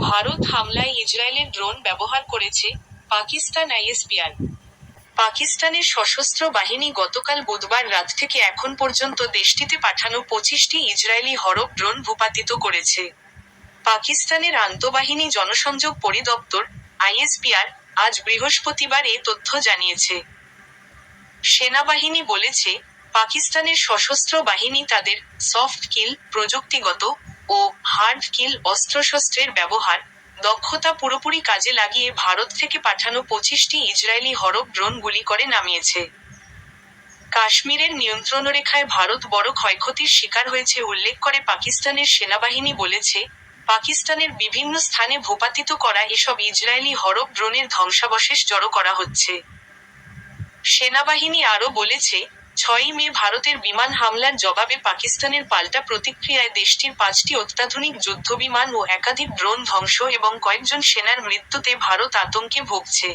ভারত হামলায় ইসরায়েলের ড্রোন ব্যবহার করেছে পাকিস্তান আইএসপিআর। পাকিস্তানের সশস্ত্র বাহিনী গতকাল বুধবার রাত থেকে এখন পর্যন্ত দেশটিতে পাঠানো পঁচিশটি ইসরায়েলি হরপ ড্রোন ভূপাতিত করেছে। পাকিস্তানের আন্তঃবাহিনী জনসংযোগ পরিদপ্তর আইএসপিআর আজ বৃহস্পতিবার এ তথ্য জানিয়েছে। সেনাবাহিনী বলেছে, পাকিস্তানের সশস্ত্র বাহিনী তাদের সফট কিল প্রযুক্তিগত ও হার্ড কিল অস্ত্রশস্ত্রের ব্যবহার, দক্ষতা পুরোপুরি কাজে লাগিয়ে ভারত থেকে পাঠানো পঁচিশটি ইসরায়েলি হরপ ড্রোন গুলি করে নামিয়েছে। কাশ্মীরের নিয়ন্ত্রণরেখায় ভারত বড় ক্ষয়ক্ষতির শিকার হয়েছে উল্লেখ করে পাকিস্তানের সেনাবাহিনী বলেছে, পাকিস্তানের বিভিন্ন স্থানে ভূপাতিত করা এসব ইসরায়েলি হরপ ড্রোনের ধ্বংসাবশেষ জড়ো করা হচ্ছে। সেনাবাহিনী আরও বলেছে ছয়ই মে ভারতের বিমান হামলার জবাবে পাকিস্তানের পাল্টা প্রতিক্রিয়ায় দেশটির পাঁচটি অত্যাধুনিক যুদ্ধবিমান ও একাধিক ড্রোন ধ্বংস এবং কয়েকজন সেনার মৃত্যুতে ভারত আতঙ্কে ভুগছে।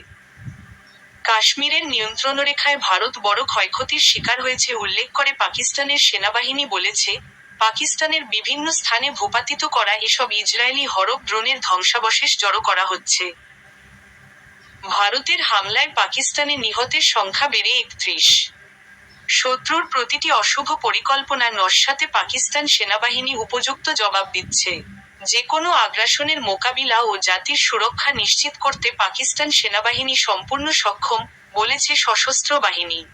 কাশ্মীরের নিয়ন্ত্রণরেখায় ভারত বড় ক্ষয়ক্ষতির শিকার হয়েছে উল্লেখ করে পাকিস্তানের সেনাবাহিনী বলেছে, পাকিস্তানের বিভিন্ন স্থানে ভূপাতিত করা এসব ইসরায়েলি হরপ ড্রোনের ধ্বংসাবশেষ জড়ো করা হচ্ছে। ভারতের হামলায় পাকিস্তানে নিহতের সংখ্যা বেড়ে একত্রিশ। শত্রুর প্রতিটি অশুভ পরিকল্পনা নস্যাতে পাকিস্তান সেনাবাহিনী উপযুক্ত জবাব দিচ্ছে। যে কোনো আগ্রাসনের মোকাবিলা ও জাতির সুরক্ষা নিশ্চিত করতে পাকিস্তান সেনাবাহিনী সম্পূর্ণ সক্ষম, বলেছে সশস্ত্র বাহিনী।